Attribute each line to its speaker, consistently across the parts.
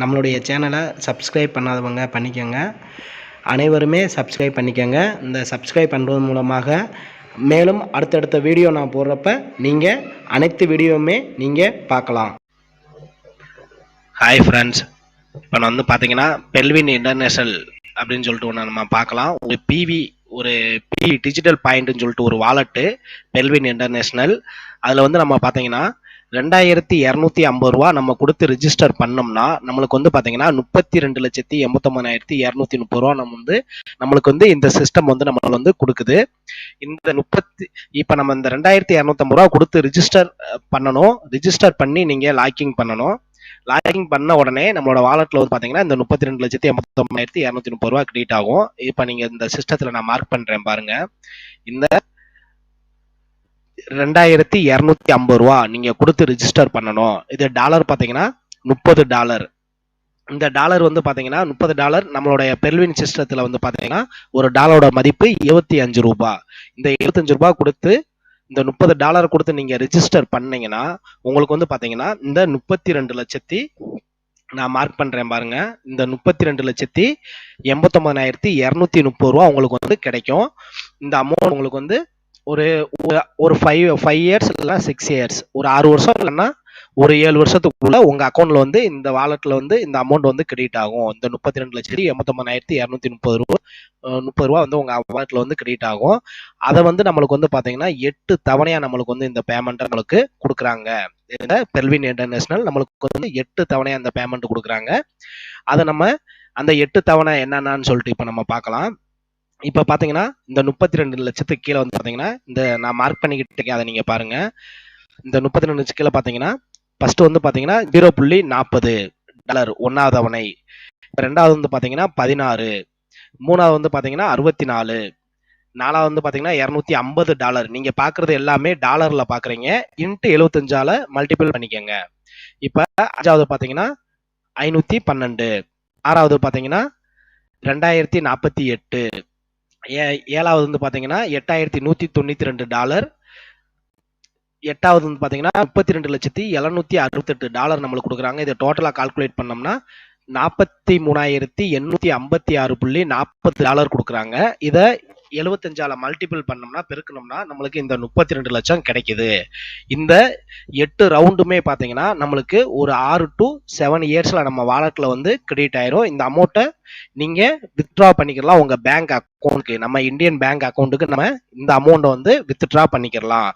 Speaker 1: நம்மளுடைய சேனலை சப்ஸ்கிரைப் பண்ணாதவங்க பண்ணிக்கோங்க. அனைவருமே சப்ஸ்கிரைப் பண்ணிக்கோங்க. இந்த சப்ஸ்கிரைப் பண்ணுறது மூலமாக மேலும் அடுத்தடுத்த வீடியோ நான் போடுறப்ப நீங்கள் அனைத்து வீடியோவுமே நீங்கள் பார்க்கலாம். ஹாய் ஃப்ரெண்ட்ஸ் இப்போ நான் வந்து பார்த்தீங்கன்னா பெல்வின் இன்டர்நேஷனல் அப்படின்னு சொல்லிட்டு ஒன்று நம்ம பார்க்கலாம். ஒரு பிவி ஒரு பிவி டிஜிட்டல் பாயிண்ட்னு சொல்லிட்டு ஒரு வாலெட்டு பெல்வின் இன்டர்நேஷ்னல் அதில் வந்து நம்ம பார்த்தீங்கன்னா ரெண்டாயிரத்தி இரநூத்தி ஐம்பது ரூபா நம்ம கொடுத்து ரிஜிஸ்டர் பண்ணோம்னா நம்மளுக்கு வந்து பார்த்தீங்கன்னா முப்பத்தி ரெண்டு லட்சத்தி எண்பத்தொம்பதாயிரத்தி இரநூத்தி முப்பது ரூபா நம்ம வந்து நம்மளுக்கு வந்து இந்த சிஸ்டம் வந்து நம்மளுக்கு வந்து கொடுக்குது. இந்த முப்பத்தி இப்போ நம்ம இந்த ரெண்டாயிரத்தி இரநூத்தம்பது ரூபா கொடுத்து ரிஜிஸ்டர் பண்ணணும். ரிஜிஸ்டர் பண்ணி நீங்கள் லாக்கிங் பண்ணணும். லாகிங் பண்ண உடனே நம்மளோட வாலெட்ல வந்து பாத்தீங்கன்னா இந்த முப்பத்தி ரெண்டு லட்சத்தி எண்பத்தொம்பதாயிரத்தி இரநூத்தி முப்பது ரூபா கிரெடிட் ஆகும். இப்போ நீங்க இந்த சிஸ்டத்துல நான் மார்க் பண்றேன் பாருங்க. இந்த ரெண்டாயிரத்தி இரநூத்தி ஐம்பது ரூபா நீங்கள் கொடுத்து ரிஜிஸ்டர் பண்ணணும். இது டாலர் பார்த்தீங்கன்னா முப்பது டாலர் இந்த டாலர் வந்து பார்த்தீங்கன்னா முப்பது டாலர் நம்மளுடைய பெர்வின் சிஸ்டத்தில் வந்து பார்த்தீங்கன்னா ஒரு டாலரோட மதிப்பு இருபத்தி அஞ்சு ரூபாய் இந்த இருபத்தஞ்சு ரூபா கொடுத்து இந்த முப்பது டாலர் கொடுத்து நீங்கள் ரிஜிஸ்டர் பண்ணீங்கன்னா உங்களுக்கு வந்து பார்த்தீங்கன்னா இந்த முப்பத்தி ரெண்டு லட்சத்தி நான் மார்க் பண்ணுறேன் பாருங்க. இந்த முப்பத்தி ரெண்டு லட்சத்தி எண்பத்தொம்பதாயிரத்தி இரநூத்தி முப்பது ரூபா உங்களுக்கு வந்து கிடைக்கும். இந்த அமௌண்ட் உங்களுக்கு வந்து ஒரு ஒரு ஃபைவ் ஃபைவ் இயர்ஸ் இல்லைன்னா சிக்ஸ் இயர்ஸ் ஒரு ஆறு வருஷம் இல்லைன்னா ஒரு ஏழு வருஷத்துக்குள்ள உங்க அக்கௌண்ட்ல வந்து இந்த வாலெட்ல வந்து இந்த அமௌண்ட் வந்து கிரெடிட் ஆகும். இந்த முப்பத்தி ரெண்டு லட்சத்தி எண்பத்தொன்பதாயிரத்தி இரநூத்தி முப்பது ரூபா முப்பது ரூபா வந்து உங்க வாலெட்ல வந்து கிரெடிட் ஆகும். அதை வந்து நம்மளுக்கு வந்து பாத்தீங்கன்னா எட்டு தவணையா நம்மளுக்கு வந்து இந்த பேமெண்ட் நம்மளுக்கு கொடுக்குறாங்க. இந்த பெல்வின் இன்டர்நேஷனல் நம்மளுக்கு வந்து எட்டு தவணையா அந்த பேமெண்ட் கொடுக்குறாங்க. அதை நம்ம அந்த எட்டு தவணை என்னென்னு சொல்லிட்டு இப்போ நம்ம பார்க்கலாம். இப்போ பார்த்தீங்கன்னா இந்த முப்பத்தி ரெண்டு லட்சத்துக்கு கீழே வந்து பார்த்தீங்கன்னா இந்த நான் மார்க் பண்ணிக்கிட்டு இருக்கேன் அதை நீங்கள் பாருங்க. இந்த முப்பத்தி ரெண்டு லட்சம் கீழே பார்த்தீங்கன்னா ஃபர்ஸ்ட் வந்து பார்த்தீங்கன்னா ஜீரோ புள்ளி நாற்பது டாலர் ஒன்றாவது அவனை ரெண்டாவது வந்து பார்த்தீங்கன்னா பதினாறு. மூணாவது வந்து பார்த்தீங்கன்னா அறுபத்தி நாலு நாலாவது வந்து பார்த்தீங்கன்னா இரநூத்தி ஐம்பது டாலர் நீங்கள் பார்க்குறது எல்லாமே டாலரில் பார்க்குறீங்க இன்ட்டு எழுபத்தஞ்சால மல்டிபிள் பண்ணிக்கோங்க. இப்போ அஞ்சாவது பார்த்தீங்கன்னா ஐநூற்றி பன்னெண்டு. ஆறாவது பார்த்தீங்கன்னா ரெண்டாயிரத்தி நாற்பத்தி எட்டு. ஏ ஏழாவது வந்து பார்த்தீங்கன்னா எட்டாயிரத்தி நூற்றி தொண்ணூற்றி ரெண்டு டாலர். எட்டாவது வந்து பார்த்தீங்கன்னா முப்பத்தி ரெண்டு லட்சத்தி எழுநூத்தி அறுபத்தெட்டு டாலர் நம்மளுக்கு கொடுக்குறாங்க. இதை டோட்டலாக கால்குலேட் பண்ணோம்னா நாற்பத்தி மூணாயிரத்தி எண்ணூற்றி ஐம்பத்தி ஆறு புள்ளி நாற்பது டாலர் கொடுக்குறாங்க. இதை எழுபத்தஞ்சால மல்டிபிள் பண்ணோம்னா பெருக்கணும்னா நம்மளுக்கு இந்த முப்பத்தி ரெண்டு லட்சம் கிடைக்குது. இந்த எட்டு ரவுண்டுமே பார்த்தீங்கன்னா நம்மளுக்கு ஒரு ஆறு டு செவன் இயர்ஸில் நம்ம வாலெட்டில் வந்து கிரெடிட் ஆயிரும். இந்த அமௌண்ட்டை நீங்கள் வித்ட்ரா பண்ணிக்கலாம். உங்கள் பேங்க் அக்கௌண்ட்டுக்கு நம்ம இந்தியன் பேங்க் அக்கௌண்ட்டுக்கு நம்ம இந்த அமௌண்ட்டை வந்து வித்ட்ரா பண்ணிக்கலாம்.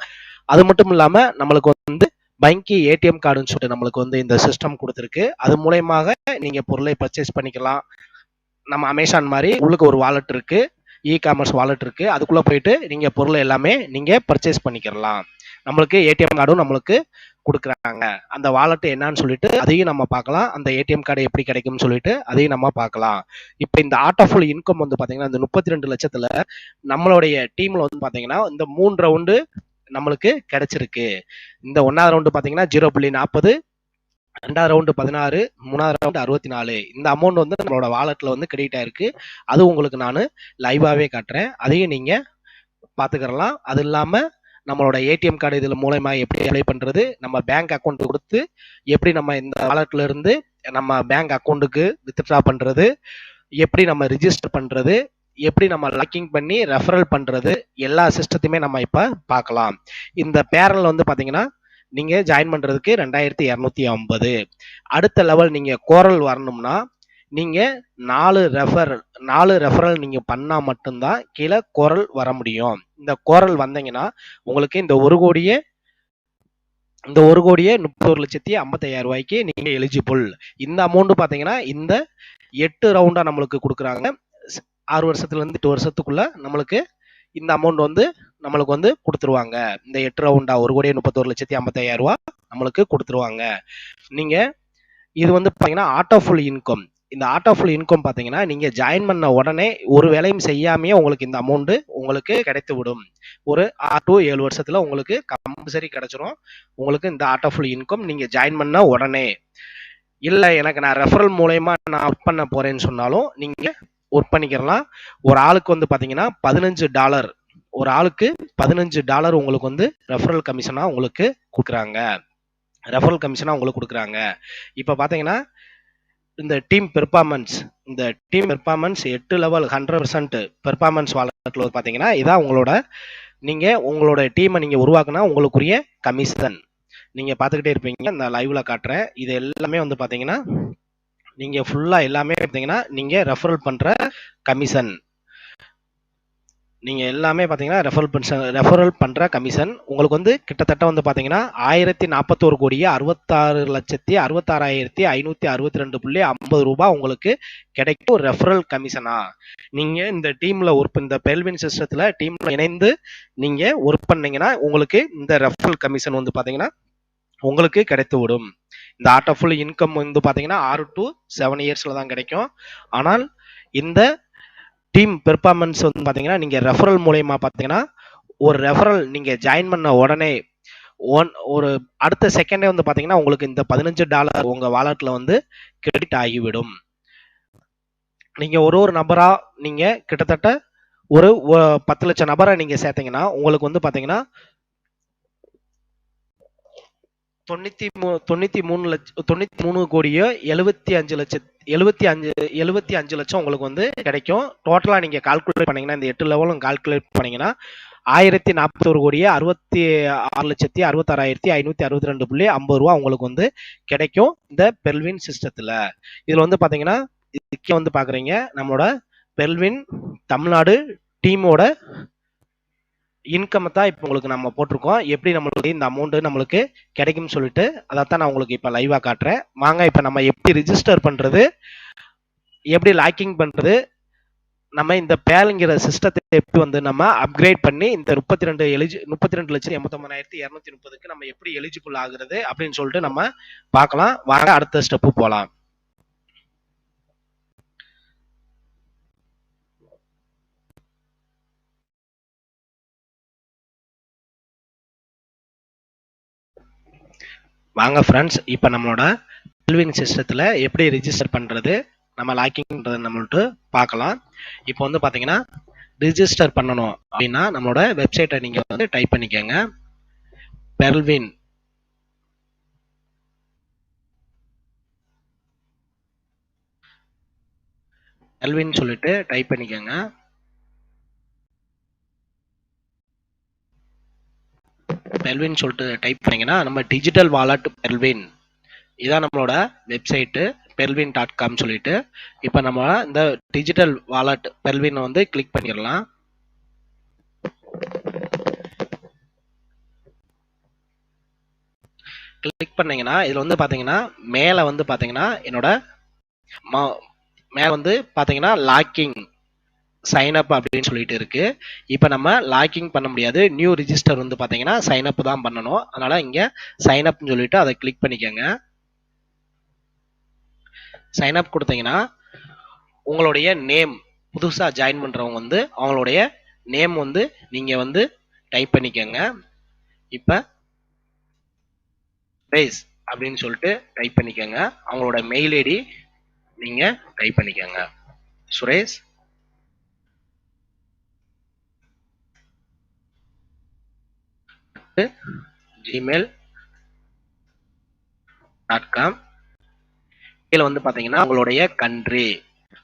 Speaker 1: அது மட்டும் இல்லாமல் நம்மளுக்கு வந்து வங்கி ஏடிஎம் கார்டுன்னு சொல்லிட்டு நம்மளுக்கு வந்து இந்த சிஸ்டம் கொடுத்துருக்கு. அது மூலயமாக நீங்கள் பொருளை பர்ச்சேஸ் பண்ணிக்கலாம். நம்ம அமேசான் மாதிரி உள்ளுக்கு ஒரு வாலெட் இருக்குது இ காமர்ஸ் வாலெட் இருக்குது அதுக்குள்ளே போயிட்டு நீங்கள் பொருளை எல்லாமே நீங்கள் பர்ச்சேஸ் பண்ணிக்கிறலாம் நம்மளுக்கு ஏடிஎம் கார்டும் நம்மளுக்கு கொடுக்குறாங்க. அந்த வாலெட் என்னன்னு சொல்லிட்டு அதையும் நம்ம பார்க்கலாம். அந்த ஏடிஎம் கார்டு எப்படி கிடைக்கும்னு சொல்லிட்டு அதையும் நம்ம பார்க்கலாம். இப்போ இந்த ஆட்டோஃபுல் இன்கம் வந்து பார்த்தீங்கன்னா இந்த முப்பத்தி ரெண்டு லட்சத்தில் நம்மளுடைய டீமில் வந்து பார்த்தீங்கன்னா இந்த மூணு ரவுண்டு நம்மளுக்கு கிடைச்சிருக்கு. இந்த ஒன்றாவது ரவுண்டு பார்த்தீங்கன்னா ஜீரோ புள்ளி நாற்பது ரெண்டாவது ரவுண்டு பதினாறு மூணாவது ரவுண்டு அறுபத்தி நாலு இந்த அமௌண்ட் வந்து நம்மளோட வாலெட்டில் வந்து கிரெடிட் ஆயிருக்கு அது உங்களுக்கு நான் லைவாகவே காட்டுறேன். அதையும் நீங்கள் பார்த்துக்கிறலாம் அது இல்லாமல் நம்மளோட ஏடிஎம் கார்டு இதில் மூலயமா எப்படி அப்ளை பண்ணுறது நம்ம பேங்க் அக்கௌண்ட் கொடுத்து எப்படி நம்ம இந்த வாலெட்ல இருந்து நம்ம பேங்க் அக்கௌண்ட்டுக்கு வித்ட்ரா பண்ணுறது எப்படி நம்ம ரிஜிஸ்டர் பண்ணுறது எப்படி நம்ம லாக்கிங் பண்ணி ரெஃபரல் பண்ணுறது எல்லா சிஸ்டத்தையுமே நம்ம இப்போ பார்க்கலாம் இந்த பேரல் வந்து பார்த்தீங்கன்னா நீங்கள் ஜாயின் பண்ணுறதுக்கு ரெண்டாயிரத்தி இரநூத்தி ஐம்பது. அடுத்த லெவல் நீங்கள் கோரல் வரணும்னா நீங்கள் நாலு ரெஃபர் நாலு ரெஃபரல் நீங்கள் பண்ணால் மட்டும்தான் கீழே கோரல் வர முடியும். இந்த கோரல் வந்தீங்கன்னா உங்களுக்கு இந்த ஒரு கோடியே இந்த ஒரு கோடியே முப்பத்தொரு லட்சத்தி ஐம்பத்தையாயிரம் ரூபாய்க்கு நீங்கள் எலிஜிபிள் இந்த அமௌண்ட்டு பார்த்தீங்கன்னா இந்த எட்டு ரவுண்டாக நம்மளுக்கு கொடுக்குறாங்க. ஆறு வருஷத்துலேருந்து எட்டு வருஷத்துக்குள்ளே நம்மளுக்கு இந்த அமௌண்ட் வந்து நம்மளுக்கு வந்து கொடுத்துருவாங்க. இந்த எட்டு ரவுண்டா ஒரு கோடியே முப்பத்தொரு லட்சத்தி ஐம்பத்தாயிரம் ரூபா நம்மளுக்கு கொடுத்துருவாங்க. நீங்க இது வந்து பாத்தீங்கன்னா ஆட்டோ ஃபுல் இன்கம் இந்த ஆட்டோ ஃபுல் இன்கம் பாத்தீங்கன்னா நீங்க ஜாயின் பண்ண உடனே ஒரு வேலையும் செய்யாமையே உங்களுக்கு இந்த அமௌண்ட் உங்களுக்கு கிடைத்து விடும் ஒரு ஆறு டு ஏழு வருஷத்துல உங்களுக்கு கம்பல்சரி கிடைச்சிரும். உங்களுக்கு இந்த ஆட்டோ ஃபுல் இன்கம் நீங்க ஜாயின் பண்ண உடனே. இல்ல எனக்கு நான் ரெஃபரல் மூலயமா நான் ஒர்க் பண்ண போறேன்னு சொன்னாலும் நீங்க ஒர்க் பண்ணிக்கிறலாம் ஒரு ஆளுக்கு வந்து பாத்தீங்கன்னா பதினஞ்சு டாலர் ஒரு ஆளுக்கு பதினஞ்சு டாலர் உங்களுக்கு வந்து ரெஃபரல் கமிஷனாக உங்களுக்கு கொடுக்குறாங்க. ரெஃபரல் கமிஷனாக உங்களுக்கு கொடுக்குறாங்க. இப்போ பார்த்தீங்கன்னா இந்த டீம் பெர்ஃபார்மன்ஸ் இந்த டீம் பெர்ஃபார்மன்ஸ் எட்டு லெவல் ஹண்ட்ரட் பர்சன்ட் பெர்ஃபார்மன்ஸ் வாழ்க்கை பார்த்தீங்கன்னா இதான் உங்களோட நீங்கள் உங்களோட டீமை நீங்கள் உருவாக்குனா உங்களுக்குரிய கமிஷன் நீங்கள் பார்த்துக்கிட்டே இருப்பீங்க இந்த லைவ்ல காட்டுறேன். இது எல்லாமே வந்து பார்த்தீங்கன்னா நீங்கள் ஃபுல்லாக எல்லாமே பார்த்தீங்கன்னா நீங்கள் ரெஃபரல் பண்ணுற கமிஷன் நீங்கள் எல்லாமே பார்த்தீங்கன்னா ரெஃபரல் பென்ஷன் ரெஃபரல் பண்ணுற கமிஷன் உங்களுக்கு வந்து கிட்டத்தட்ட வந்து பார்த்தீங்கன்னா ஆயிரத்தி நாற்பத்தோரு கோடியே அறுபத்தாறு லட்சத்தி அறுபத்தாறாயிரத்தி ஐநூற்றி அறுபத்தி ரெண்டு புள்ளி ஐம்பது ரூபா உங்களுக்கு கிடைக்கும் ரெஃபரல் கமிஷனாக நீங்கள் இந்த டீமில் ஒர்க் இந்த பெல்வின் சிஸ்டத்தில் டீமில் இணைந்து நீங்கள் ஒர்க் பண்ணீங்கன்னா உங்களுக்கு இந்த ரெஃபரல் கமிஷன் வந்து பார்த்தீங்கன்னா உங்களுக்கு கிடைத்து விடும். இந்த ஆர்ட் ஆஃப் ஃபுல் இன்கம் வந்து பார்த்தீங்கன்னா ஆறு டு செவன் இயர்ஸில் தான் கிடைக்கும். ஆனால் இந்த டீம் பெர்ஃபார்மன்ஸ் வந்து பார்த்தீங்கன்னா நீங்கள் ரெஃபரல் மூலயமா பார்த்தீங்கன்னா ஒரு ரெஃபரல் நீங்கள் ஜாயின் பண்ண உடனே ஒன் ஒரு அடுத்த செகண்டே வந்து பார்த்தீங்கன்னா உங்களுக்கு இந்த பதினஞ்சு டாலர் உங்கள் வாலெட்டில் வந்து கிரெடிட் ஆகிவிடும். நீங்கள் ஒரு ஒரு நபராக நீங்கள் கிட்டத்தட்ட ஒரு பத்து லட்சம் நபரை நீங்கள் சேர்த்தீங்கன்னா உங்களுக்கு வந்து பார்த்தீங்கன்னா தொண்ணூற்றி மூ தொண்ணூற்றி மூணு லட்ச தொண்ணூற்றி மூணு கோடியோ எழுபத்தி அஞ்சு லட்சத்து எழுபத்தி அஞ்சு எழுபத்தி அஞ்சு லட்சம் உங்களுக்கு வந்து கிடைக்கும். டோட்டலாக நீங்கள் கால்குலேட் பண்ணீங்கன்னா இந்த எட்டு லெவலும் கால்குலேட் பண்ணீங்கன்னா ஆயிரத்தி நாற்பத்தொரு கோடியே அறுபத்தி ஆறு லட்சத்தி அறுபத்தாறாயிரத்தி ஐநூத்தி அறுபத்தி ரெண்டு புள்ளி ஐம்பது ரூபா உங்களுக்கு வந்து கிடைக்கும் இந்த பெல்வின் சிஸ்டத்தில். இதில் வந்து பார்த்தீங்கன்னா இதுக்கே வந்து பார்க்குறீங்க நம்மளோட பெல்வின் தமிழ்நாடு டீமோட இன்கம் தான் இப்போ உங்களுக்கு நம்ம போட்டிருக்கோம். எப்படி நம்மளுக்கு இந்த அமௌண்ட் நம்மளுக்கு கிடைக்கும்னு சொல்லிட்டு தான் நான் உங்களுக்கு இப்போ லைவாக காட்டுறேன். வாங்க இப்போ நம்ம எப்படி ரிஜிஸ்டர் பண்ணுறது எப்படி லாக்கிங் பண்ணுறது நம்ம இந்த பேலுங்கிற சிஸ்டத்தை எப்படி வந்து நம்ம அப்கிரேட் பண்ணி இந்த முப்பத்தி ரெண்டு எலிஜி முப்பத்தி ரெண்டு லட்சம் எண்பத்தொம்பதாயிரத்தி இரநூத்தி முப்பதுக்கு நம்ம எப்படி எலிஜிபிள் ஆகுறது அப்படின்னு சொல்லிட்டு நம்ம பார்க்கலாம். வாங்க அடுத்த ஸ்டெப்பு போகலாம் வாங்க ஃப்ரெண்ட்ஸ் இப்போ நம்மளோட செல்விங் சிஸ்டத்தில் எப்படி ரிஜிஸ்டர் பண்ணுறது நம்ம லாக்கிங்கிறது நம்மள்ட்ட பார்க்கலாம். இப்போ வந்து பார்த்தீங்கன்னா ரிஜிஸ்டர் பண்ணணும் அப்படின்னா நம்மளோட வெப்சைட்டை நீங்கள் வந்து டைப் பண்ணிக்கோங்க. பெல்வின் பெல்வின் சொல்லிட்டு டைப் பண்ணிக்கோங்க. பெல்வின் சொல்லிட்டு டைப் பண்ணிங்கன்னா நம்ம டிஜிட்டல் வாலெட் பெல்வின் இதான் நம்மளோட வெப்சைட்டு பெல்வின் டாட் காம் சொல்லிட்டு. இப்போ நம்ம இந்த டிஜிட்டல் வாலெட் பெல்வின் வந்து கிளிக் பண்ணிடலாம். கிளிக் பண்ணீங்கன்னா இதில் வந்து பார்த்தீங்கன்னா மேலே வந்து பார்த்தீங்கன்னா என்னோட மேலே வந்து பார்த்தீங்கன்னா லாக்கிங் சைன் அப் அப்படின்னு சொல்லிட்டு இருக்கு. இப்போ நம்ம லாக்கிங் பண்ண முடியாது. நியூ ரிஜிஸ்டர் வந்து பார்த்தீங்கன்னா சைன் அப் தான் பண்ணணும். அதனால இங்கே சைன் அப்னு சொல்லிட்டு அதை கிளிக் பண்ணிக்கோங்க. சைன் அப் கொடுத்தீங்கன்னா உங்களுடைய நேம் புதுசாக ஜாயின் பண்ணுறவங்க வந்து அவங்களுடைய நேம் வந்து நீங்கள் வந்து டைப் பண்ணிக்கோங்க. இப்போ பேஸ் அப்படின்னு சொல்லிட்டு டைப் பண்ணிக்கோங்க. அவங்களோட மெயில் ஐடி நீங்கள் டைப் பண்ணிக்கோங்க. சுரேஷ் ஜிமெயில் டாட் காம் கீழே வந்து பார்த்தீங்கன்னா உங்களுடைய கண்ட்ரி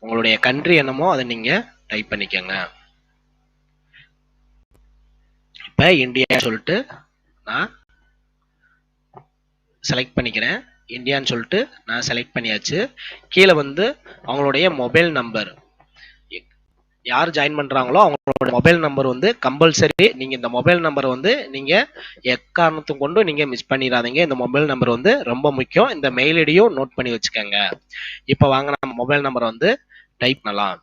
Speaker 1: உங்களுடைய கண்ட்ரி என்னமோ அதை நீங்கள் டைப் பண்ணிக்கோங்க. இப்போ இந்தியா சொல்லிட்டு நான் செலக்ட் பண்ணிக்கிறேன். இந்தியான்னு சொல்லிட்டு நான் செலக்ட் பண்ணியாச்சு. கீழே வந்து அவங்களுடைய மொபைல் நம்பர் யார் ஜாயின் பண்றாங்களோ அவங்களோட மொபைல் நம்பர் வந்து கம்பல்சரி நீங்க இந்த மொபைல் நம்பர் வந்து நீங்க எக்காரணத்தும் கொண்டு நீங்க மிஸ் பண்ணிடாதீங்க. இந்த மொபைல் நம்பர் வந்து ரொம்ப முக்கியம். இந்த மெயில் ஐடியும் நோட் பண்ணி வச்சுக்கோங்க. இப்போ வாங்க நம்ம மொபைல் நம்பரை வந்து டைப் பண்ணலாம்.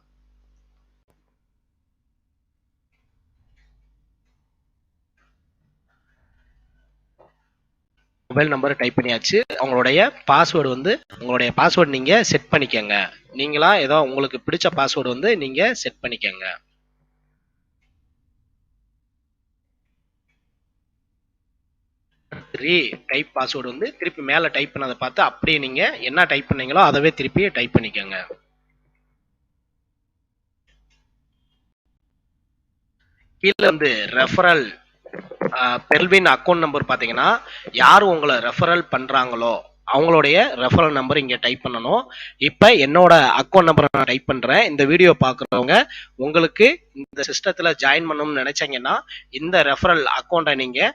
Speaker 1: மொபைல் நம்பர் டைப் பண்ணியாச்சு. அவங்களுடைய பாஸ்வேர்டு வந்து உங்களுடைய பாஸ்வேர்டு நீங்க செட் பண்ணிக்கோங்க. நீங்களா ஏதோ உங்களுக்கு பிடிச்ச பாஸ்வேர்டு வந்து நீங்க செட் பண்ணிக்கோங்க. ரீ டைப் பாஸ்வேர்டு வந்து திருப்பி மேலே டைப் பண்ணதை பார்த்து அப்படியே நீங்கள் என்ன டைப் பண்ணீங்களோ அதவே திருப்பி டைப் பண்ணிக்கோங்க. கீழே வந்து ரெஃபரல் பெல்வின் அக்கௌண்ட் நம்பர் பார்த்தீங்கன்னா யார் உங்களை ரெஃபரல் பண்ணுறாங்களோ அவங்களுடைய ரெஃபரல் நம்பர் இங்கே டைப் பண்ணணும். இப்போ என்னோட அக்கௌண்ட் நம்பரை நான் டைப் பண்ணுறேன் இந்த வீடியோ பார்க்குறவங்க உங்களுக்கு இந்த சிஸ்டத்தில் ஜாயின் பண்ணணும்னு நினச்சிங்கன்னா இந்த ரெஃபரல் அக்கௌண்ட்டை நீங்கள்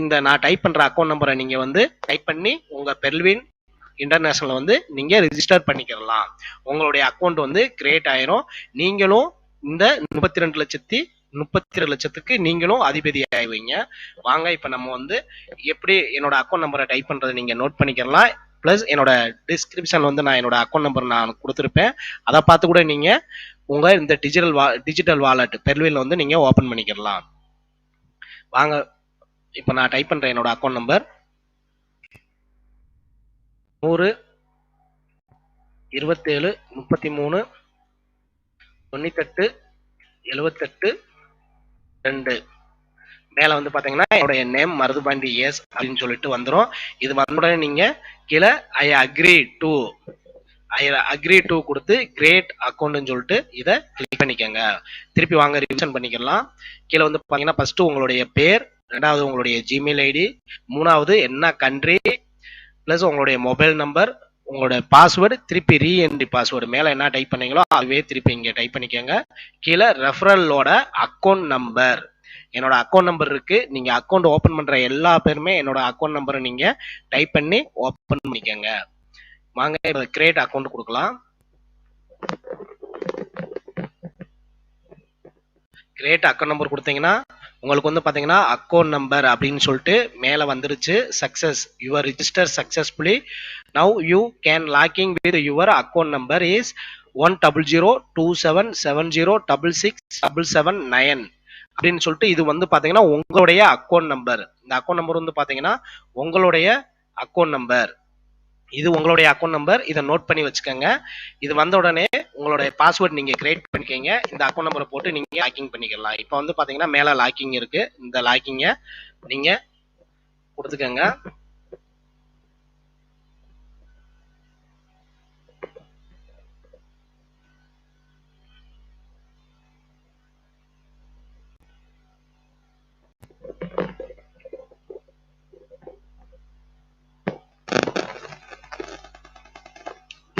Speaker 1: இந்த நான் டைப் பண்ணுற அக்கௌண்ட் நம்பரை நீங்கள் வந்து டைப் பண்ணி உங்கள் பெல்வின் இன்டர்நேஷனல் வந்து நீங்கள் ரிஜிஸ்டர் பண்ணிக்கிறலாம் உங்களுடைய அக்கௌண்ட் வந்து கிரியேட் ஆயிரும். நீங்களும் இந்த முப்பத்தி ரெண்டு லட்சத்தி முப்பத்தி ரெண்டு லட்சத்துக்கு நீங்களும் அதிபதி ஆயிடுவீங்க. வாங்க இப்போ நம்ம வந்து எப்படி என்னோட அக்கௌண்ட் நம்பரை டைப் பண்றதை நீங்கள் நோட் பண்ணிக்கலாம். ப்ளஸ் என்னோட டிஸ்கிரிப்ஷன் வந்து நான் என்னோட அக்கௌண்ட் நம்பர் நான் கொடுத்துருப்பேன். அதை பார்த்து கூட நீங்கள் உங்கள் இந்த டிஜிட்டல் வா டிஜிட்டல் வாலெட் பெர்வில் வந்து நீங்கள் ஓப்பன் பண்ணிக்கிடலாம் வாங்க இப்போ நான் டைப் பண்ணுறேன் என்னோட அக்கௌண்ட் நம்பர் நூறு இருபத்தேழு முப்பத்தி மூணு தொண்ணூத்தெட்டு எழுவத்தெட்டு ரெண்டு. மேலே வந்து பார்த்தீங்கன்னா என்னுடைய நேம் மருதுபாண்டி எஸ் அப்படின்னு சொல்லிட்டு வந்துடும் இது வந்த உடனே நீங்கள் கீழே I agree to I agree to கொடுத்து கிரேட் அக்கௌண்ட்னு சொல்லிட்டு இதை கிளிக் பண்ணிக்கோங்க. திருப்பி வாங்க ரிவிஷன் பண்ணிக்கலாம். கீழே வந்து பார்த்தீங்கன்னா ஃபர்ஸ்ட்டு உங்களுடைய பேர் ரெண்டாவது உங்களுடைய ஜிமெயில் ஐடி மூணாவது என்ன கண்ட்ரி ப்ளஸ் உங்களுடைய மொபைல் நம்பர் உங்களோட பாஸ்வேர்டு திருப்பி ரீஎன்ட்ரி பாஸ்வேர்டு மேலே என்ன டைப் பண்ணீங்களோ அதுவே திருப்பி இங்கே டைப் பண்ணிக்கோங்க. கீழே ரெஃபரலோட அக்கௌண்ட் நம்பர் என்னோட அக்கௌண்ட் நம்பர் இருக்கு. நீங்க அக்கௌண்ட் ஓபன் பண்ற எல்லா பேருமே என்னோட அக்கௌண்ட் நம்பரை நீங்க டைப் பண்ணி ஓபன் பண்ணிக்கோங்க. வாங்க கிரியேட் அக்கௌண்ட் கொடுக்கலாம். கிரியேட் அக்கௌண்ட் நம்பர் கொடுத்தீங்கன்னா உங்களுக்கு வந்து பார்த்தீங்கன்னா அக்கௌண்ட் நம்பர் அப்படின்னு சொல்லிட்டு மேலே வந்துருச்சு. Success your register successfully now you can login with your account number is one double zero two seven seven zero double six double seven nine அப்படின்னு சொல்லிட்டு இது வந்து பார்த்தீங்கன்னா உங்களுடைய அக்கௌண்ட் நம்பர் இந்த அக்கௌண்ட் நம்பர் வந்து பார்த்தீங்கன்னா உங்களுடைய அக்கௌண்ட் நம்பர் இது உங்களுடைய அக்கௌண்ட் நம்பர் இதை நோட் பண்ணி வச்சுக்கோங்க. இது வந்த உடனே உங்களுடைய பாஸ்வேர்ட் நீங்க கிரியேட் பண்ணிக்கோங்க. இந்த அக்கௌண்ட் நம்பரை போட்டு நீங்க லாக்கிங் பண்ணிக்கலாம். இப்போ வந்து பாத்தீங்கன்னா மேல லாக்கிங் இருக்கு. இந்த லாக்கிங்க நீங்க கொடுத்துக்கோங்க.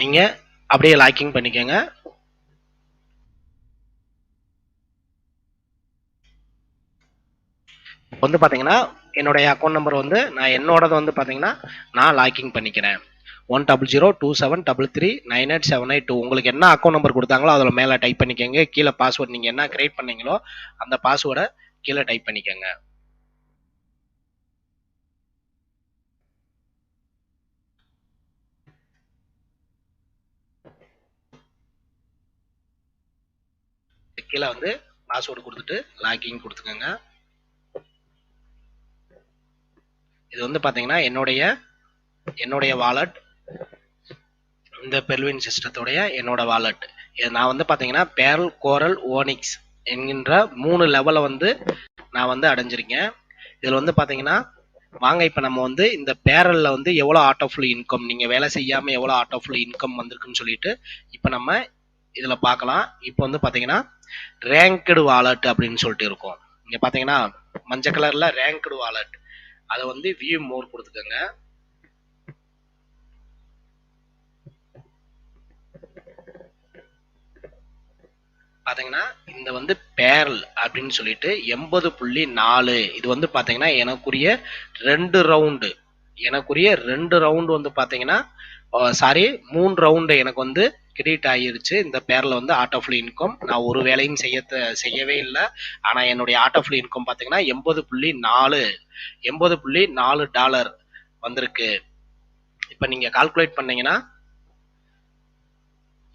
Speaker 1: நீங்க அப்படியே லாக்கிங் பண்ணிக்கோங்க. வந்து பார்த்தீங்கன்னா என்னுடைய அக்கௌண்ட் நம்பர் வந்து நான் என்னோடது வந்து பார்த்தீங்கன்னா நான் லாக்கிங் பண்ணிக்கிறேன். One double zero two seven double three nine eight seven eight two உங்களுக்கு என்ன அக்கௌண்ட் நம்பர் கொடுத்தாங்களோ அதில் மேலே டைப் பண்ணிக்கோங்க. கீழே பாஸ்வேர்ட் நீங்கள் என்ன கிரியேட் பண்ணீங்களோ அந்த பாஸ்வேர்டை கீழே டைப் பண்ணிக்கோங்க. கீழே வந்து பாஸ்வேர்டு கொடுத்துட்டு லாகின் கொடுத்துக்கோங்க. இது வந்து பார்த்தீங்கன்னா என்னுடைய என்னுடைய வாலெட் இந்த பெல்வின் சிஸ்டத்துடைய என்னோட வாலெட் இது நான் வந்து பார்த்தீங்கன்னா பேரல் கோரல் ஓனிக்ஸ் என்கின்ற மூணு லெவலை வந்து நான் வந்து அடைஞ்சிருக்கேன். இதில் வந்து பார்த்தீங்கன்னா வாங்க இப்போ நம்ம வந்து இந்த பேரலில் வந்து எவ்வளோ ஆட் ஆஃப் இன்கம் நீங்கள் வேலை செய்யாமல் எவ்வளோ ஆட் ஆஃப் இன்கம் வந்திருக்குன்னு சொல்லிட்டு இப்போ நம்ம இதில் பார்க்கலாம் இப்போ வந்து பார்த்தீங்கன்னா ரேங்க்டு வாலெட் அப்படின்னு சொல்லிட்டு இருக்கும். இங்கே பார்த்தீங்கன்னா மஞ்சள் கலரில் ரேங்க்டு வாலெட் அதை வந்து வியூ மோர் கொடுத்துக்கோங்க. பார்த்தீங்கன்னா இந்த வந்து பேரல் அப்படின்னு சொல்லிட்டு எண்பது புள்ளி நாலு. இது வந்து பார்த்தீங்கன்னா எனக்குரிய ரெண்டு ரவுண்டு எனக்குரிய ரெண்டு ரவுண்டு வந்து பார்த்தீங்கன்னா சாரி மூணு ரவுண்டு எனக்கு வந்து கிரெடிட் ஆகிருச்சு இந்த பேரில் வந்து ஆர்ட் ஆஃப் இன்கம் நான் ஒரு வேலையும் செய்ய செய்யவே இல்லை. ஆனால் என்னுடைய ஆர்ட் ஆஃப் இன்கம் பார்த்தீங்கன்னா எண்பது புள்ளி நாலு எண்பது புள்ளி நாலு டாலர் வந்திருக்கு. இப்போ நீங்கள் கால்குலேட் பண்ணீங்கன்னா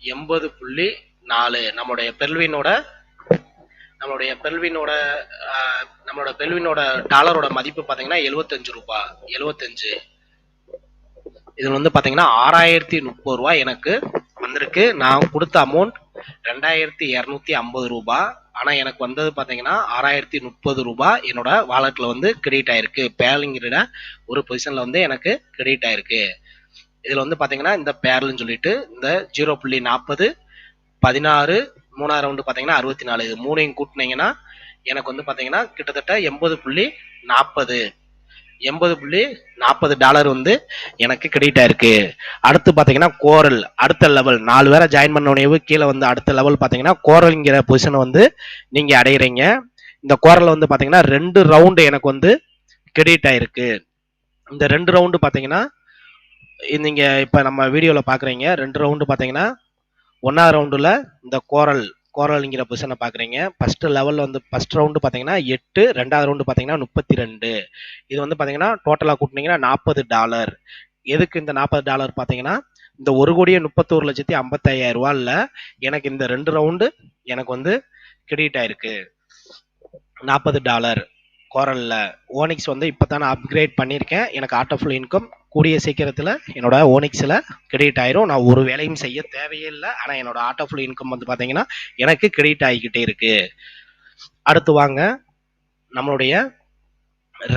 Speaker 1: எண்பது புள்ளி நாலு. நம்மளுடைய பெல்வினோட நம்மளுடைய பெல்வினோட நம்மளோட பெல்வினோட டாலரோட மதிப்பு பார்த்தீங்கன்னா எழுபத்தஞ்சு ரூபாய் எழுபத்தஞ்சு இதில் வந்து பார்த்தீங்கன்னா ஆறாயிரத்தி முப்பது ரூபாய் எனக்கு வந்திருக்கு. நான் கொடுத்த அமௌண்ட் ரெண்டாயிரத்தி இரநூத்தி ஐம்பது ரூபா. ஆனால் எனக்கு வந்தது பார்த்தீங்கன்னா ஆறாயிரத்தி முப்பது ரூபாய் என்னோட வாலெட்டில் வந்து கிரெடிட் ஆயிருக்கு. பேலிங்கிற ஒரு பொசிஷனில் வந்து எனக்கு கிரெடிட் ஆயிருக்கு. இதில் வந்து பார்த்தீங்கன்னா இந்த பேரல்னு சொல்லிட்டு இந்த ஜீரோ புள்ளி நாற்பது பதினாறு மூணாவது ரவுண்டு பார்த்தீங்கன்னா அறுபத்தி நாலு. இது மூணையும் கூட்டினீங்கன்னா எனக்கு வந்து பார்த்தீங்கன்னா கிட்டத்தட்ட எண்பது புள்ளி நாற்பது. எண்பது புள்ளி நாற்பது டாலர் வந்து எனக்கு கிரெடிட் ஆயிருக்கு அடுத்து பார்த்தீங்கன்னா கோரல் அடுத்த லெவல் நாலு பேரை ஜாயின் பண்ண உடனே கீழே வந்து அடுத்த லெவல் பார்த்தீங்கன்னா கோரல்ங்கிற பொசிஷனை வந்து நீங்கள் அடையிறீங்க. இந்த கோரல் வந்து பார்த்தீங்கன்னா ரெண்டு ரவுண்டு எனக்கு வந்து கிரெடிட் ஆயிருக்கு இந்த ரெண்டு ரவுண்டு பார்த்தீங்கன்னா நீங்கள் இப்போ நம்ம வீடியோவில் பார்க்குறீங்க ரெண்டு ரவுண்டு பார்த்தீங்கன்னா ஒன்றாவது ரவுண்டில் இந்த கோரல் கோரல்ங்கிற பொசிஷனை பார்க்குறீங்க ஃபர்ஸ்ட் லெவலில் வந்து ஃபர்ஸ்ட் ரவுண்டு பார்த்தீங்கன்னா எட்டு ரெண்டாவது ரவுண்டு பார்த்தீங்கன்னா முப்பத்தி ரெண்டு இது வந்து பார்த்தீங்கன்னா டோட்டலாக கூட்டினீங்கன்னா நாற்பது டாலர் எதுக்கு இந்த நாற்பது டாலர் பார்த்தீங்கன்னா இந்த ஒரு கோடியே முப்பத்தோரு லட்சத்தி ஐம்பத்தாயிரம் ரூபாயில் எனக்கு இந்த ரெண்டு ரவுண்டு எனக்கு வந்து கிரெடிட் ஆயிருக்கு. நாற்பது டாலர் கோரலில். ஓனிக்ஸ் வந்து இப்போ தான் நான் அப்கிரேட் பண்ணியிருக்கேன். எனக்கு ஆட் ஆஃப் இன்கம் கூடிய சீக்கிரத்தில் என்னோட ஓனிக்ஸில் கிரெடிட் ஆயிரும். நான் ஒரு வேலையும் செய்ய தேவையே இல்லை ஆனால் என்னோட ஆர்ட் ஆஃப் இன்கம் வந்து பார்த்தீங்கன்னா எனக்கு கிரெடிட் ஆகிக்கிட்டே இருக்கு. அடுத்து வாங்க. நம்மளுடைய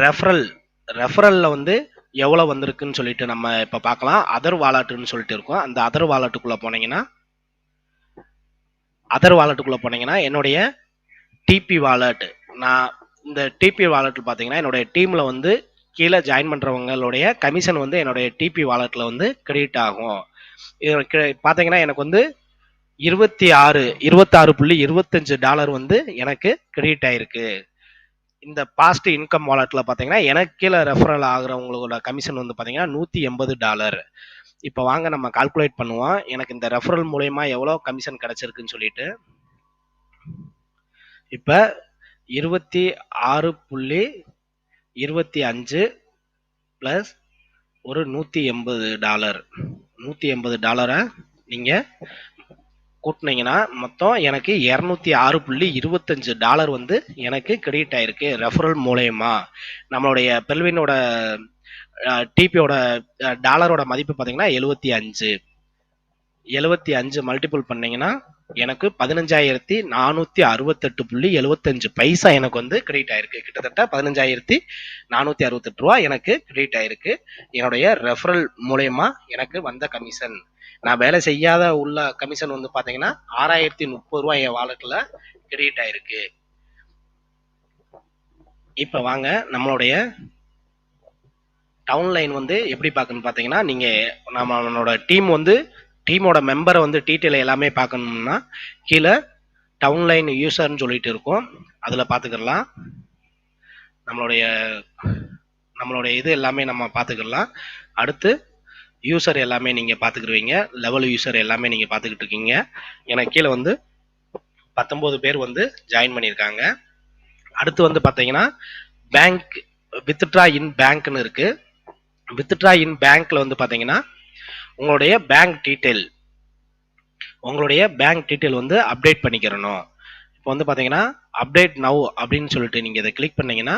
Speaker 1: ரெஃபரல் ரெஃபரலில் வந்து எவ்வளோ வந்திருக்குன்னு சொல்லிட்டு நம்ம இப்போ பார்க்கலாம். அதர் வாலெட்டுன்னு சொல்லிட்டு இருக்கோம். அந்த அதர் வாலெட்டுக்குள்ளே போனீங்கன்னா அதர் வாலெட்டுக்குள்ளே போனீங்கன்னா என்னுடைய டிபி வாலெட் நான் இந்த டிபி வாலெட் பார்த்தீங்கன்னா என்னுடைய டீமில் வந்து கீழே ஜாயின் பண்ணுறவங்களுடைய கமிஷன் வந்து என்னுடைய டிபி வாலெட்டில் வந்து கிரெடிட் ஆகும். இது பார்த்தீங்கன்னா எனக்கு வந்து இருபத்தி ஆறு இருபத்தாறு புள்ளி இருபத்தஞ்சு டாலர் வந்து எனக்கு கிரெடிட் ஆயிருக்கு. இந்த பாஸ்ட் இன்கம் வாலெட்டில் பார்த்தீங்கன்னா எனக்கு கீழே ரெஃபரல் ஆகுறவங்களோட கமிஷன் வந்து பார்த்தீங்கன்னா நூற்றி எண்பது டாலர் இப்போ வாங்க நம்ம கால்குலேட் பண்ணுவோம். எனக்கு இந்த ரெஃபரல் மூலயமா எவ்வளோ கமிஷன் கிடைச்சிருக்குன்னு சொல்லிட்டு. இப்போ இருபத்தி ஆறு புள்ளி இருபத்தி அஞ்சு ப்ளஸ் ஒரு நூற்றி எண்பது டாலர் நூற்றி எண்பது டாலரை நீங்கள் கூட்டினீங்கன்னா மொத்தம் எனக்கு இரநூத்தி ஆறு புள்ளி இருபத்தஞ்சு டாலர் வந்து எனக்கு கிரெடிட் ஆயிருக்கு ரெஃபரல் மூலயமா. நம்மளுடைய பெல்வினோட டிபியோட டாலரோட மதிப்பு பார்த்தீங்கன்னா எழுபத்தி அஞ்சு. எழுபத்தி அஞ்சு மல்டிபிள் பண்ணிங்கன்னா எனக்கு பதினஞ்சாயிரத்தி நானூற்றி அறுபத்தெட்டு புள்ளி எழுபத்தஞ்சு பைசா எனக்கு வந்து கிரெடிட் ஆயிருக்கு. கிட்டத்தட்ட பதினஞ்சாயிரத்தி நானூற்றி அறுபத்தெட்டு ரூபா எனக்கு கிரெடிட் ஆயிருக்கு. என்னுடைய ரெஃபரல் மூலயமா எனக்கு வந்த கமிஷன் நான் வேலை செய்யாத உள்ள கமிஷன் வந்து பார்த்தீங்கன்னா ஆறாயிரத்தி முப்பது ரூபா என் வாலெட்டில் கிரெடிட் ஆயிருக்கு. இப்போ வாங்க நம்மளுடைய டவுன் லைன் வந்து எப்படி பார்க்கணும்னு பார்த்தீங்கன்னா நீங்கள் நம்மளோட டீம் வந்து டீமோட மெம்பரை வந்து டீட்டெயில் எல்லாமே பார்க்கணும்னா கீழே டவுன் லைன் யூசர்னு சொல்லிட்டு இருக்கும். அதில் பார்த்துக்கலாம். நம்மளுடைய நம்மளுடைய இது எல்லாமே நம்ம பார்த்துக்கலாம். அடுத்து யூசர் எல்லாமே நீங்கள் பார்த்துக்குருவீங்க. லெவல் யூசர் எல்லாமே நீங்கள் பார்த்துக்கிட்டு இருக்கீங்க எனக்கு கீழே வந்து பத்தொம்போது பேர் வந்து ஜாயின் பண்ணியிருக்காங்க. அடுத்து வந்து பார்த்தீங்கன்னா பேங்க் வித்ட்ரா இன் பேங்க்னு இருக்குது வித்ட்ரா இன் பேங்க்கில் வந்து பார்த்தீங்கன்னா உங்களுடைய பேங்க் டீட்டெயில் உங்களுடைய பேங்க் டீட்டெயில் வந்து அப்டேட் பண்ணிக்கிறணும். இப்போ வந்து பார்த்தீங்கன்னா அப்டேட் நவ் அப்படின்னு சொல்லிட்டு நீங்கள் இதை கிளிக் பண்ணீங்கன்னா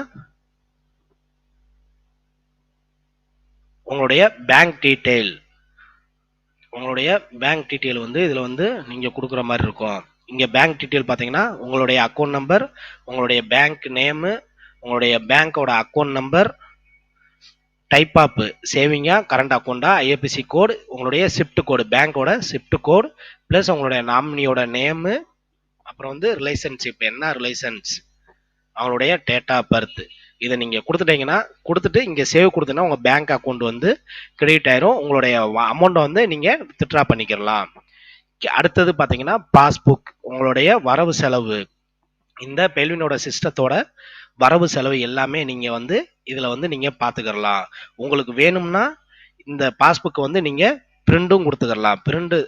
Speaker 1: உங்களுடைய பேங்க் டீட்டெயில் உங்களுடைய பேங்க் டீட்டெயில் வந்து இதில் வந்து நீங்கள் கொடுக்குற மாதிரி இருக்கும். இங்கே பேங்க் டீட்டெயில் பார்த்தீங்கன்னா உங்களுடைய அக்கௌண்ட் நம்பர் உங்களுடைய பேங்க் நேமு உங்களுடைய பேங்க்கோட அக்கௌண்ட் நம்பர் டைப் ஆப் சேவிங்கா கரண்ட் அக்கௌண்ட்டா ஐஎஃப்எஸ்சி கோடு உங்களுடைய ஷிஃப்ட் கோடு பேங்க்கோட ஷிஃப்ட் கோடு ப்ளஸ் உங்களுடைய நாமினியோட நேமு அப்புறம் வந்து ரிலேஷன்ஷிப் என்ன ரிலேஷன்ஸ் அவங்களுடைய டேட் ஆஃப் பர்த் இதை நீங்கள் கொடுத்துட்டீங்கன்னா கொடுத்துட்டு இங்கே சேவ் கொடுத்தீங்கன்னா உங்கள் பேங்க் அக்கௌண்ட் வந்து கிரெடிட் ஆயிரும். உங்களுடைய அமௌண்ட்டை வந்து நீங்கள் வித்ட்ரா பண்ணிக்கிறலாம் அடுத்தது பார்த்தீங்கன்னா பாஸ்புக் உங்களுடைய வரவு செலவு. இந்த பெல்வினோட சிஸ்டத்தோட வரவு செலவு எல்லாமே நீங்கள் வந்து இதில் வந்து நீங்கள் பார்த்துக்கிறலாம் உங்களுக்கு வேணும்னா இந்த பாஸ்புக்கை வந்து நீங்கள் பிரிண்டும் கொடுத்துக்கிறலாம். பிரிண்டு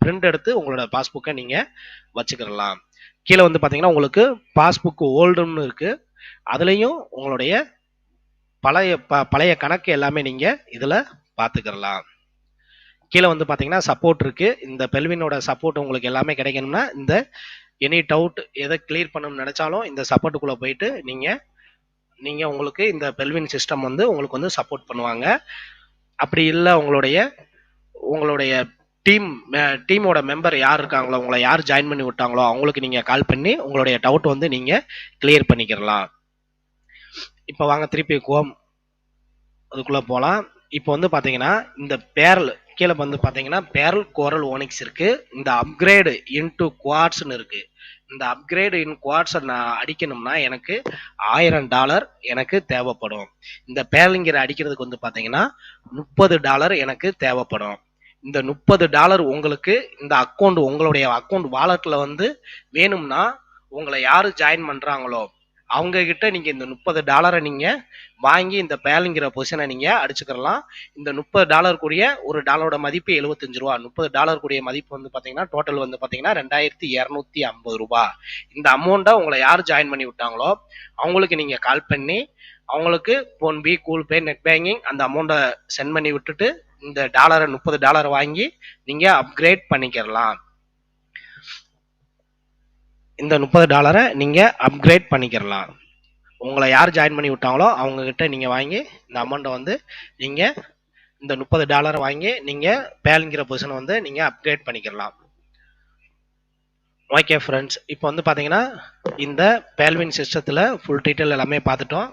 Speaker 1: பிரிண்ட் எடுத்து உங்களோட பாஸ்புக்கை நீங்கள் வச்சுக்கிறலாம். கீழே வந்து பார்த்தீங்கன்னா உங்களுக்கு பாஸ்புக் ஓல்டுன்னு இருக்குது அதுலேயும் உங்களுடைய பழைய ப பழைய கணக்கு எல்லாமே நீங்கள் இதில் பார்த்துக்கிறலாம் கீழே வந்து பார்த்தீங்கன்னா சப்போர்ட் இருக்குது இந்த பெல்வினோட சப்போர்ட் உங்களுக்கு எல்லாமே கிடைக்கணும்னா இந்த எனி டவுட் எதை கிளியர் பண்ணணும்னு நினச்சாலும் இந்த சப்போர்ட்டுக்குள்ளே போயிட்டு நீங்கள் நீங்கள் உங்களுக்கு இந்த பெல்வின் சிஸ்டம் வந்து உங்களுக்கு வந்து சப்போர்ட் பண்ணுவாங்க. அப்படி இல்லை உங்களுடைய உங்களுடைய டீம் டீமோட மெம்பர் யார் இருக்காங்களோ உங்களை யார் ஜாயின் பண்ணி விட்டாங்களோ அவங்களுக்கு நீங்கள் கால் பண்ணி உங்களுடைய டவுட் வந்து நீங்கள் கிளியர் பண்ணிக்கிறலாம். இப்போ வாங்க திருப்பி கோம் அதுக்குள்ளே போகலாம் இப்போ வந்து பார்த்தீங்கன்னா இந்த பேரல் கீழே வந்து பார்த்தீங்கன்னா பேரல் கோரல் ஓனிக்ஸ் இருக்குது இந்த அப்கிரேடு இன்டு குவார்ட்ஸ்னு இருக்குது இந்த அப்கிரேடு இன் குவாட்ஸை நான் அடிக்கணும்னா எனக்கு ஆயிரம் டாலர் எனக்கு தேவைப்படும். இந்த பேலிங்கரை அடிக்கிறதுக்கு வந்து பார்த்தீங்கன்னா முப்பது டாலர் எனக்கு தேவைப்படும். இந்த முப்பது டாலர் உங்களுக்கு இந்த அக்கௌண்ட் உங்களுடைய அக்கௌண்ட் வாலெட்டில் வந்து வேணும்னா உங்களை யார் ஜாயின் பண்ணுறாங்களோ அவங்க கிட்ட நீங்கள் இந்த முப்பது டாலரை நீங்கள் வாங்கி இந்த பேலுங்கிற பொசிஷனை நீங்கள் அடிச்சுக்கிறலாம் இந்த முப்பது டாலர் கூடிய ஒரு டாலரோட மதிப்பு எழுபத்தஞ்சு ரூபா. முப்பது டாலர் கூடிய மதிப்பு வந்து பார்த்தீங்கன்னா டோட்டல் வந்து பார்த்தீங்கன்னா ரெண்டாயிரத்தி இரநூத்தி ஐம்பது ரூபா. இந்த அமௌண்ட்டை உங்களை யார் ஜாயின் பண்ணி விட்டாங்களோ அவங்களுக்கு நீங்கள் கால் பண்ணி அவங்களுக்கு ஃபோன்பே கூகுள் நெட் பேங்கிங் அந்த அமௌண்ட்டை சென்ட் பண்ணி விட்டுட்டு இந்த டாலரை முப்பது டாலர் வாங்கி நீங்கள் அப்கிரேட் பண்ணிக்கிறலாம் இந்த முப்பது டாலரை நீங்கள் அப்கிரேட் பண்ணிக்கிறலாம் உங்களை யார் ஜாயின் பண்ணி விட்டாங்களோ அவங்கக்கிட்ட நீங்கள் வாங்கி இந்த அமௌண்ட்டை வந்து நீங்கள் இந்த முப்பது டாலரை வாங்கி நீங்கள் பேலுங்கிற பொசிஷனை வந்து நீங்கள் அப்கிரேட் பண்ணிக்கிறலாம் ஓகே ஃப்ரெண்ட்ஸ் இப்போ வந்து பார்த்தீங்கன்னா இந்த பேல்வின் சிஸ்டத்தில் ஃபுல் டீட்டெயில் எல்லாமே பார்த்துட்டோம்.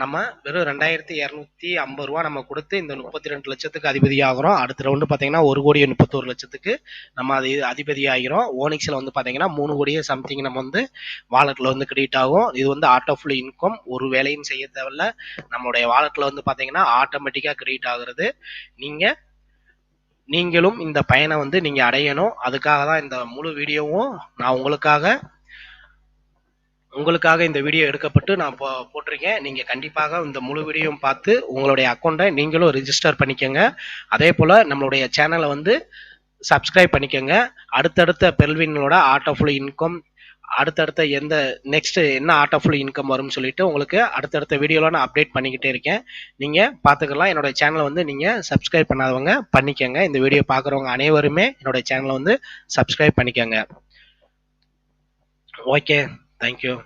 Speaker 1: நம்ம வெறும் ரெண்டாயிரத்தி இரநூத்தி ஐம்பது ரூபா நம்ம கொடுத்து இந்த முப்பத்தி ரெண்டு லட்சத்துக்கு அதிபதி ஆகிறோம் அடுத்த ரவுண்டு பார்த்தீங்கன்னா ஒரு கோடியே முப்பத்தோரு லட்சத்துக்கு நம்ம அது அதிபதி ஆகிறோம் ஓனிக்ஸில் வந்து பார்த்தீங்கன்னா மூணு கோடியே சம்திங் நம்ம வந்து வாலெட்டில் வந்து கிரெடிட் ஆகும். இது வந்து ஆட்டோஃபுல் இன்கம் ஒரு வேலையும் செய்ய தேவையில்ல. நம்மளுடைய வாலெட்டில் வந்து பார்த்தீங்கன்னா ஆட்டோமேட்டிக்காக கிரெடிட் ஆகுறது. நீங்கள் நீங்களும் இந்த பயனை வந்து நீங்கள் அடையணும். அதுக்காக தான் இந்த முழு வீடியோவும் நான் உங்களுக்காக உங்களுக்காக இந்த வீடியோ எடுக்கப்பட்டு நான் போ போட்டிருக்கேன். நீங்கள் கண்டிப்பாக இந்த முழு வீடியோவும் பார்த்து உங்களுடைய அக்கௌண்ட்டை நீங்களும் ரிஜிஸ்டர் பண்ணிக்கோங்க. அதே போல் நம்மளுடைய சேனலை வந்து சப்ஸ்கிரைப் பண்ணிக்கோங்க. அடுத்தடுத்த பெல்வினோட ஆர்ட் ஆஃப் இன்கம் அடுத்தடுத்த எந்த நெக்ஸ்ட் என்ன ஆர்ட் ஆஃப் இன்கம் வரும்னு சொல்லிட்டு உங்களுக்கு அடுத்தடுத்த வீடியோவில் நான் அப்டேட் பண்ணிக்கிட்டே இருக்கேன். நீங்கள் பார்த்துக்கலாம். என்னோட சேனலை வந்து நீங்கள் சப்ஸ்கிரைப் பண்ணாதவங்க பண்ணிக்கோங்க. இந்த வீடியோ பார்க்குறவங்க அனைவருமே என்னோட சேனலை வந்து சப்ஸ்கிரைப் பண்ணிக்கோங்க. Okay Thank you.